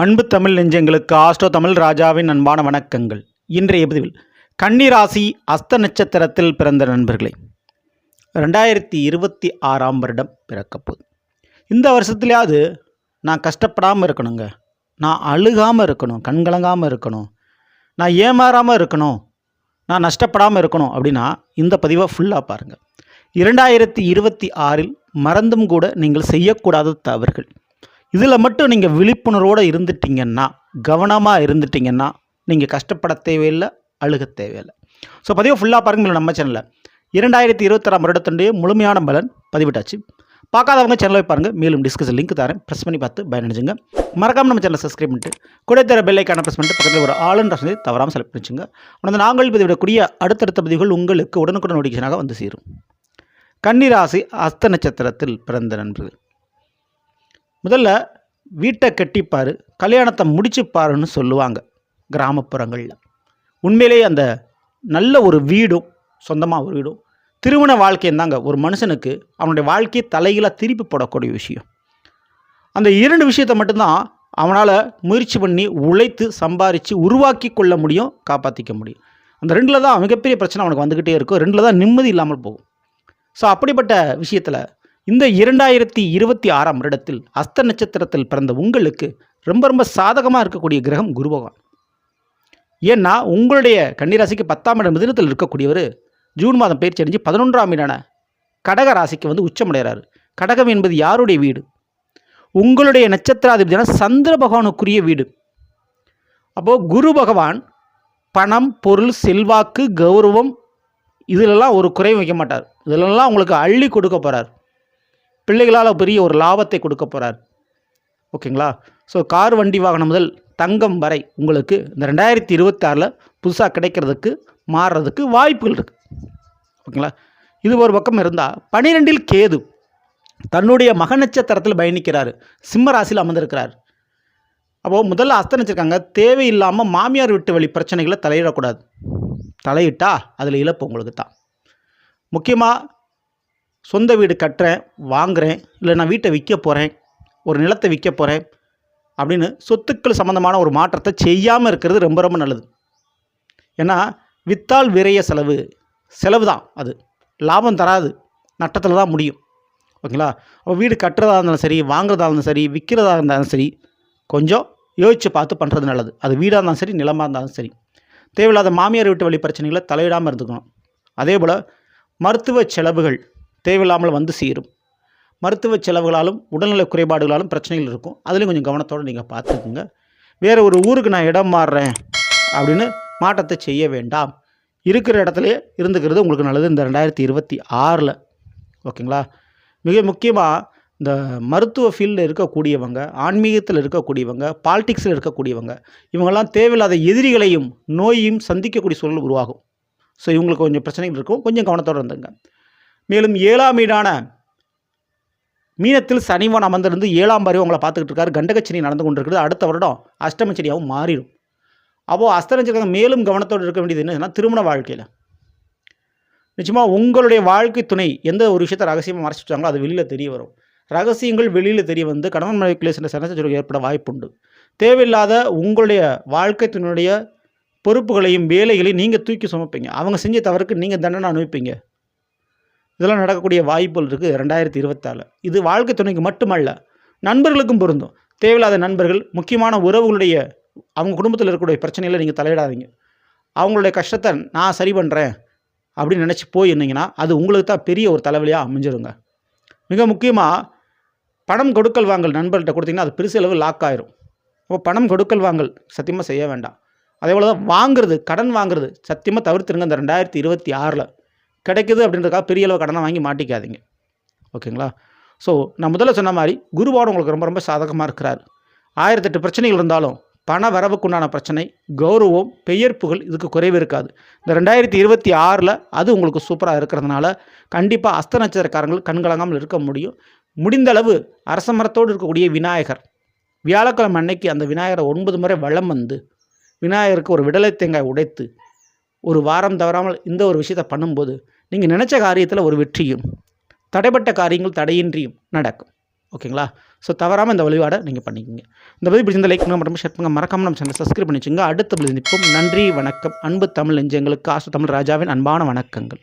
அன்பு தமிழ் நெஞ்சங்களுக்கு ஆஸ்ட்ரோ தமிழ் ராஜாவின் அன்பான வணக்கங்கள். இன்றைய பதிவில் கன்னிராசி அஸ்த நட்சத்திரத்தில் பிறந்த நண்பர்களே ரெண்டாயிரத்தி இருபத்தி ஆறாம் வருடம் பிறக்கப்போகுது இந்த வருஷத்துலையாவது நான் கஷ்டப்படாமல் இருக்கணுங்க. நான் அழுகாமல் இருக்கணும் கண்கலங்காமல் இருக்கணும். நான் ஏமாறாமல் இருக்கணும் நான் நஷ்டப்படாமல் இருக்கணும் அப்படின்னா இந்த பதிவை ஃபுல்லாக பாருங்கள் இரண்டாயிரத்தி இருபத்தி ஆறில் மறந்தும் கூட நீங்கள் செய்யக்கூடாத தவறுகள். இதில் மட்டும் நீங்கள் விழிப்புணர்வோடு இருந்துட்டீங்கன்னா கவனமாக இருந்துட்டிங்கன்னா நீங்கள் கஷ்டப்பட தேவையில்லை அழுக தேவையில்லை. ஸோ பதிவு ஃபுல்லாக பாருங்கள் நம்ம சேனலில் இரண்டாயிரத்தி இருபத்தாறாம் வருடத்துடைய முழுமையான பலன் பதிவிட்டாச்சு. பார்க்காதவங்க சேனலை பாருங்கள் மேலும் டிஸ்கஸ் லிங்க் தரேன். ப்ரெஸ் பண்ணி பார்த்து பயனடைஞ்சுங்க. மறக்காமல் நம்ம சேனலை சப்ஸ்கிரைப் பண்ணிட்டு கூட தர பெல்லைக்கான ப்ரெஸ் பண்ணிட்டு பக்கத்தில் ஒரு ஆளுன்ற சொல்லி தவறாமல் செலக்ட் பண்ணிச்சுங்க. உனது நாங்கள் பதிவிடக்கூடிய அடுத்தடுத்த பதிவுகள் உங்களுக்கு உடனுக்குடன் நோட்டிஃபிகேஷனாக வந்து சேரும். கன்னிராசி அஸ்த நட்சத்திரத்தில் பிறந்த நண்பர்கள். முதல்ல வீட்டை கட்டிப்பார் கல்யாணத்தை முடிச்சுப்பாருன்னு சொல்லுவாங்க கிராமப்புறங்களில். உண்மையிலேயே அந்த நல்ல ஒரு வீடும் சொந்தமாக ஒரு வீடும் திருமண வாழ்க்கையும் தாங்க ஒரு மனுஷனுக்கு அவனுடைய வாழ்க்கையை தலைகீழாக திருப்பி போடக்கூடிய விஷயம். அந்த இரண்டு விஷயத்தை மட்டும்தான் அவனால் முயற்சி பண்ணி உழைத்து சம்பாரித்து உருவாக்கி கொள்ள முடியும் காப்பாற்றிக்க முடியும். அந்த ரெண்டில் தான் மிகப்பெரிய பிரச்சனை அவனுக்கு வந்துக்கிட்டே இருக்கும். ரெண்டில் தான் நிம்மதி இல்லாமல் போகும். ஸோ அப்படிப்பட்ட விஷயத்தில் இந்த இரண்டாயிரத்தி இருபத்தி ஆறாம் வருடத்தில் அஸ்த நட்சத்திரத்தில் பிறந்த உங்களுக்கு ரொம்ப ரொம்ப சாதகமாக இருக்கக்கூடிய கிரகம் குரு பகவான். ஏன்னா உங்களுடைய கன்னிராசிக்கு பத்தாம் இடம் மிதனத்தில் இருக்கக்கூடியவர் ஜூன் மாதம் பயிற்சி அடைஞ்சு பதினொன்றாம் இடான கடக ராசிக்கு வந்து உச்சமடைகிறார் கடகம் என்பது யாருடைய வீடு? உங்களுடைய நட்சத்திராதிபதியான சந்திர பகவானுக்குரிய வீடு. அப்போது குரு பகவான் பணம் பொருள் செல்வாக்கு கௌரவம் இதிலெல்லாம் ஒரு குறையும் வைக்க மாட்டார். இதிலெல்லாம் உங்களுக்கு அள்ளி கொடுக்க போகிறார் பிள்ளைகளால் பெரிய ஒரு லாபத்தை கொடுக்க போகிறார் ஓகேங்களா? ஸோ கார் வண்டி வாகனம் முதல் தங்கம் வரை உங்களுக்கு இந்த ரெண்டாயிரத்தி இருபத்தாறில் புதுசாக கிடைக்கிறதுக்கு மாறுறதுக்கு வாய்ப்புகள் இருக்குது ஓகேங்களா? இது ஒரு பக்கம் இருந்தால் பனிரெண்டில் கேது தன்னுடைய மக நட்சத்திரத்தில் பயணிக்கிறார். சிம்ம ராசியில் அமர்ந்திருக்கிறார். அப்போது முதல்ல அஸ்தம் வச்சுருக்காங்க தேவையில்லாமல் மாமியார் வீட்டு வழி பிரச்சனைகளை தலையிடக்கூடாது. தலையிட்டா அதில் இழப்பு உங்களுக்கு தான் முக்கியமாக சொந்த வீடு கட்டுறேன் வாங்குகிறேன் இல்லை நான் வீட்டை விற்க போகிறேன் ஒரு நிலத்தை விற்க போகிறேன் அப்படின்னு சொத்துக்கள் சம்மந்தமான ஒரு மாற்றத்தை செய்யாமல் இருக்கிறது ரொம்ப ரொம்ப நல்லது. ஏன்னா வித்தால் விரைய செலவு செலவு தான் அது. லாபம் தராது நட்டத்தில் தான் முடியும். ஓகேங்களா? அப்போ வீடு கட்டுறதா இருந்தாலும் சரி வாங்குறதா இருந்தாலும் சரி விற்கிறதா இருந்தாலும் சரி கொஞ்சம் யோசித்து பார்த்து பண்ணுறது நல்லது. அது வீடாக இருந்தாலும் சரி நிலமாக இருந்தாலும் சரி. தேவையில்லாத மாமியார் வீட்டு வழி பிரச்சனைகளை தலையிடாமல் இருந்துக்கணும். அதே போல் மருத்துவ செலவுகள் தேவையில்லாமல் வந்து சேரும். மருத்துவ செலவுகளாலும் உடல்நல குறைபாடுகளாலும் பிரச்சனைகள் இருக்கும். அதுலேயும் கொஞ்சம் கவனத்தோடு நீங்கள் பார்த்துக்குங்க. வேறு ஒரு ஊருக்கு நான் இடம் மாறுறேன் அப்படின்னு மாற்றத்தை செய்ய வேண்டாம். இருக்கிற இடத்துலையே இருந்துக்கிறது உங்களுக்கு நல்லது. இந்த ரெண்டாயிரத்தி இருபத்தி ஆறில். ஓகேங்களா? மிக முக்கியமாக இந்த மருத்துவ ஃபீல்டில் இருக்கக்கூடியவங்க ஆன்மீகத்தில் இருக்கக்கூடியவங்க பாலிடிக்ஸில் இருக்கக்கூடியவங்க இவங்கெல்லாம் தேவையில்லாத எதிரிகளையும் நோயையும் சந்திக்கக்கூடிய சூழல் உருவாகும். ஸோ இவங்களுக்கு கொஞ்சம் பிரச்சனைகள் இருக்கும். கொஞ்சம் கவனத்தோடு இருந்துங்க. மேலும் ஏழாம் வீடான மீனத்தில் சனிவன் அமர்ந்திருந்து ஏழாம் பாரி உங்களை பார்த்துக்கிட்டு இருக்காரு. கண்டகச்சனி நடந்து கொண்டிருக்கிறது. அடுத்த வருடம் அஷ்டமச்சனியாகவும் மாறிடும். அப்போது அஸ்தரஞ்சிருக்காங்க மேலும் கவனத்தோடு இருக்க வேண்டியது என்னன்னா திருமண வாழ்க்கையில். நிச்சயமாக உங்களுடைய வாழ்க்கை துணை எந்த ஒரு விஷயத்தை ரகசியமாக மறைச்சிட்டாங்களோ அது வெளியில் தெரிய வரும். ரகசியங்கள் வெளியில் தெரிய வந்து கணவன் மனைவிக்குள்ளே சில சனசச்சரவு ஏற்பட வாய்ப்புண்டு. தேவையில்லாத உங்களுடைய வாழ்க்கை துணையுடைய பொறுப்புகளையும் வேலைகளையும் நீங்கள் தூக்கி சுமப்பீங்க. அவங்க செஞ்ச தவறுக்கு நீங்கள் தண்டனை அனுபவிப்பீங்க. இதெல்லாம் நடக்கக்கூடிய வாய்ப்புகள் இருக்குது ரெண்டாயிரத்தி இருபத்தாலு இது வாழ்க்கை துணைக்கு மட்டுமல்ல நண்பர்களுக்கும் பொருந்தும். தேவையில்லாத நண்பர்கள் முக்கியமான உறவுகளுடைய அவங்க குடும்பத்தில் இருக்கக்கூடிய பிரச்சனைகளை நீங்கள் தலையிடாதீங்க. அவங்களுடைய கஷ்டத்தை நான் சரி பண்ணுறேன் அப்படின்னு நினச்சி போயிருந்தீங்கன்னா அது உங்களுக்கு தான் பெரிய ஒரு தலைவலியாக அமைஞ்சிருங்க. மிக முக்கியமாக பணம் கொடுக்கல் வாங்கல் நண்பர்கிட்ட கொடுத்தீங்கன்னா அது பெருசு அளவு லாக் ஆயிரும். அப்போ பணம் கொடுக்கல் வாங்கல் சத்தியமாக செய்ய வேண்டாம். அதே போல் தான் வாங்குறது கடன் வாங்குறது சத்தியமாக தவிர்த்துருங்க இந்த ரெண்டாயிரத்தி இருபத்தி ஆறில். கிடைக்குது அப்படின்றதுக்காக பெரிய அளவு கடனை வாங்கி மாட்டிக்காதீங்க. ஓகேங்களா? ஸோ நான் முதல்ல சொன்ன மாதிரி குருவாரம் உங்களுக்கு ரொம்ப ரொம்ப சாதகமாக இருக்கிறார். ஆயிரத்தெட்டு பிரச்சனைகள் இருந்தாலும் பண வரவுக்குண்டான பிரச்சனை கௌரவம் பெயர் புகழ் இதுக்கு குறைவு இருக்காது. இந்த ரெண்டாயிரத்தி இருபத்தி ஆறில் அது உங்களுக்கு சூப்பராக இருக்கிறதுனால கண்டிப்பாக அஸ்த நட்சத்திரக்காரங்கள் கண்கலங்காமல் இருக்க முடியும். முடிந்தளவு அரச மரத்தோடு இருக்கக்கூடிய விநாயகர் வியாழக்கிழமை அன்னைக்கு அந்த விநாயகரை ஒன்பது முறை வளம் வந்து விநாயகருக்கு ஒரு விடலை தேங்காய் உடைத்து ஒரு வாரம் தவறாமல் இந்த ஒரு விஷயத்தை பண்ணும்போது நீங்கள் நினச்ச காரியத்தில் ஒரு வெற்றியும் தடைப்பட்ட காரியங்கள் தடையின்றியும் நடக்கும். ஓகேங்களா? ஸோ தவறாமல் இந்த வழிபாடை நீங்கள் பண்ணிக்கோங்க. இந்த பதிவு பிடிச்சிருந்த லைக் பண்ணுங்க மற்றும் ஷேர் பண்ணுங்க. மறக்காமல் நம்ம சேனல் சப்ஸ்கிரைப் பண்ணி வச்சுங்க அடுத்த பதிவு நிற்போம் நன்றி வணக்கம். அன்பு தமிழ் நெஞ்சங்களுக்கு காசு தமிழ் ராஜாவின் அன்பான வணக்கங்கள்.